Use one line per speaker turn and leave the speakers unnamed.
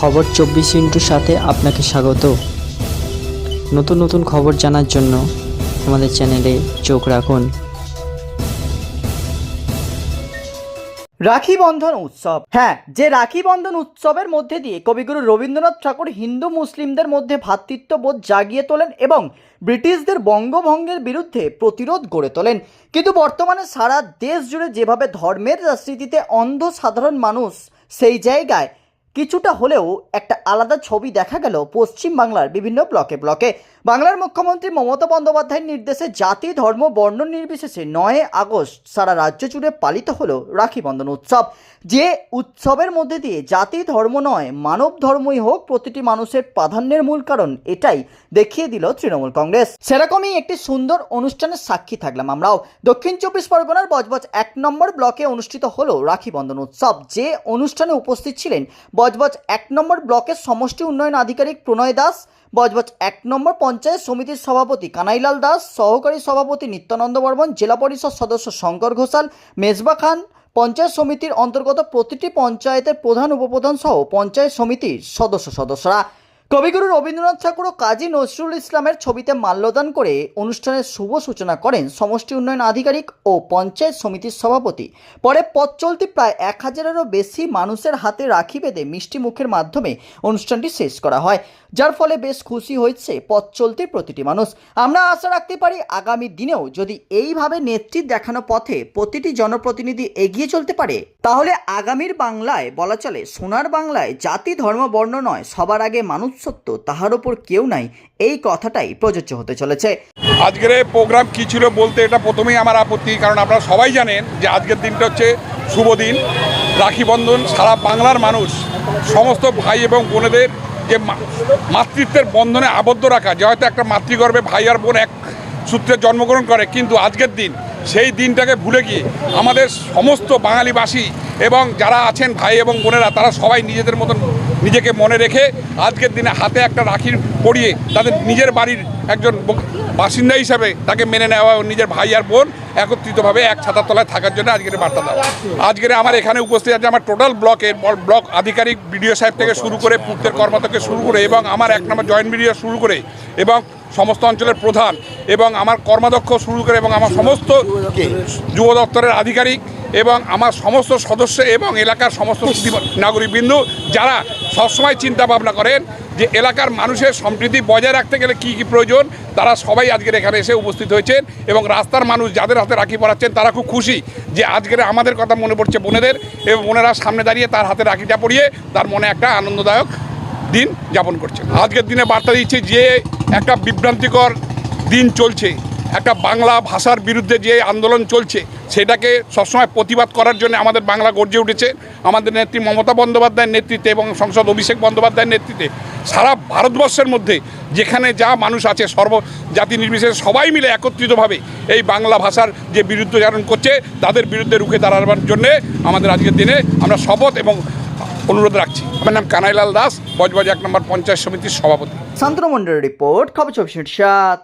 খবর চব্বিশ ইন্টুর সাথে আপনাকে স্বাগত। নতুন নতুন খবর জানার জন্য আমাদের চ্যানেলে চোখ রাখুন।
রাখি বন্ধন উৎসব। হ্যাঁ যে রাখি বন্ধন উৎসবের মধ্যে দিয়ে কবিগুরু রবীন্দ্রনাথ ঠাকুর হিন্দু মুসলিমদের মধ্যে ভ্রাতৃত্ববোধ জাগিয়ে তোলেন এবং ব্রিটিশদের বঙ্গভঙ্গের বিরুদ্ধে প্রতিরোধ গড়ে তোলেন। কিন্তু বর্তমানে সারা দেশ জুড়ে যেভাবে ধর্মের রাজনীতিতে অন্ধ সাধারণ মানুষ সেই জায়গায় কিছুটা হলেও একটা আলাদা ছবি দেখা গেল পশ্চিম বাংলার বিভিন্ন ব্লকে ব্লকে। বাংলার মুখ্যমন্ত্রী মমতা বন্দ্যোপাধ্যায়ের নির্দেশে জাতি, ধর্ম, বর্ণ নির্বিশেষে নয় আগস্ট সারা রাজ্য জুড়ে পালিত হলো রাখি বন্ধন উৎসব। যে উৎসবের মধ্যে দিয়ে জাতি, ধর্ম নয়, মানব ধর্মই হোক, প্রতিটি মানুষের প্রাধান্যের মূল কারণ এটাই দেখিয়ে দিল তৃণমূল কংগ্রেস। সেরকমই একটি সুন্দর অনুষ্ঠানের সাক্ষী থাকলাম আমরাও। দক্ষিণ চব্বিশ পরগনার বজবজ এক নম্বর ব্লকে অনুষ্ঠিত হলো রাখি বন্ধন উৎসব। যে অনুষ্ঠানে উপস্থিত ছিলেন বজবজ এক নম্বর ব্লকের সমষ্টি উন্নয়ন আধিকারিক প্রণয় দাস, বজবজ এক নম্বর পঞ্চায়েত সমিতির সভাপতি কানাইলাল দাস, সহকারী সভাপতি নিত্যানন্দ বর্মন, জেলা পরিষদ সদস্য শঙ্কর ঘোষাল, মেজবা খান, পঞ্চায়েত সমিতির অন্তর্গত প্রতিটি পঞ্চায়েতের প্রধান, উপপ্রধান সহ পঞ্চায়েত সমিতির সদস্য সদস্যরা। কবিগুরু রবীন্দ্রনাথ ঠাকুর ও কাজী নজরুল ইসলামের ছবিতে মাল্যদান করে অনুষ্ঠানের শুভ সূচনা করেন সমষ্টি উন্নয়ন আধিকারিক ও পঞ্চায়েত সমিতির সভাপতি। পরে পথ চলতি প্রায় এক হাজারেরও বেশি মানুষের হাতে রাখি বেঁধে মিষ্টি মুখের মাধ্যমে অনুষ্ঠানটি শেষ করা হয়, যার ফলে বেশ খুশি হয়েছে পথ চলতি প্রতিটি মানুষ। আমরা আশা রাখতে পারি আগামী দিনেও যদি এইভাবে নেতৃত্ব দেখানো পথে প্রতিটি জনপ্রতিনিধি এগিয়ে চলতে পারে, তাহলে আগামীর বাংলায় বলা চলে সোনার বাংলায় জাতি, ধর্ম, বর্ণ নয়, সবার আগে মানুষ সত্য তাহার ওপর কেউ নাই। এই কথাটাই প্রযোজ্য হতে চলেছে।
আজকের প্রোগ্রাম কী ছিল বলতে এটা প্রথমেই আমার আপত্তি, কারণ আপনারা সবাই জানেন যে আজকের দিনটা হচ্ছে শুভ দিন। রাখি বন্ধন, সারা বাংলার মানুষ, সমস্ত ভাই এবং বোনেদের যে মাতৃত্বের বন্ধনে আবদ্ধ রাখা, যে হয়তো একটা মাতৃগর্ভে ভাই আর বোন এক সূত্রে জন্মগ্রহণ করে, কিন্তু আজকের দিন, সেই দিনটাকে ভুলে গিয়ে আমাদের সমস্ত বাঙালিবাসী এবং যারা আছেন ভাই এবং বোনেরা তারা সবাই নিজেদের মতন নিজেকে মনে রেখে আজকের দিনে হাতে একটা রাখির পরিয়ে তাদের নিজের বাড়ির একজন বাসিন্দা হিসাবে তাকে মেনে নেওয়া ও নিজের ভাই আর বোন একত্রিতভাবে এক ছাতার তলায় থাকার জন্য আজকের বার্তা দেওয়া। আজকের আমার এখানে উপস্থিত আছে আমার টোটাল ব্লকের ব্লক আধিকারিক বিডিও সাহেব থেকে শুরু করে পূর্তের কর্মা থেকে শুরু করে এবং আমার এক নম্বর জয়েন্ট বিডিও শুরু করে এবং সমস্ত অঞ্চলের প্রধান এবং আমার কর্মাধ্যক্ষ শুরু করে এবং আমার সমস্ত যুব দপ্তরের আধিকারিক এবং আমার সমস্ত সদস্য এবং এলাকার সমস্ত নাগরিকবৃন্দ যারা সবসময় চিন্তা ভাবনা করেন যে এলাকার মানুষের সম্প্রীতি বজায় রাখতে গেলে কী কী প্রয়োজন তারা সবাই আজকের এখানে এসে উপস্থিত হয়েছেন এবং রাস্তার মানুষ যাদের হাতে রাখি পড়াচ্ছেন তারা খুব খুশি যে আজকের আমাদের কথা মনে পড়ছে বোনেদের এবং বোনেরা সামনে দাঁড়িয়ে তার হাতে রাখিটা পরিয়ে তার মনে একটা আনন্দদায়ক দিন যাপন করছে আজকের দিনে বার্তা দিচ্ছে যে একটা বিভ্রান্তিকর দিন চলছে। একটা বাংলা ভাষার বিরুদ্ধে যে আন্দোলন চলছে, সেটাকে সবসময় প্রতিবাদ করার জন্য আমাদের বাংলা গর্জে উঠেছে। আমাদের নেত্রী মমতা বন্দ্যোপাধ্যায়ের নেতৃত্বে এবং সংসদ অভিষেক বন্দ্যোপাধ্যায়ের নেতৃত্বে সারা ভারতবর্ষের মধ্যে যেখানে যা মানুষ আছে, সর্ব জাতি নির্বিশেষে সবাই মিলে একত্রিতভাবে এই বাংলা ভাষার যে বিরুদ্ধচারণ করছে, তাদের বিরুদ্ধে রুখে দাঁড়াবার জন্যে আমাদের আজকের দিনে আমরা শপথ এবং অনুরোধ রাখছি। আমার নাম কানাইলাল দাস, বজবজ এক নম্বর পঞ্চায়েত সমিতির সভাপতি।
শান্তনু রিপোর্ট, খবর চব্বিশ সাত।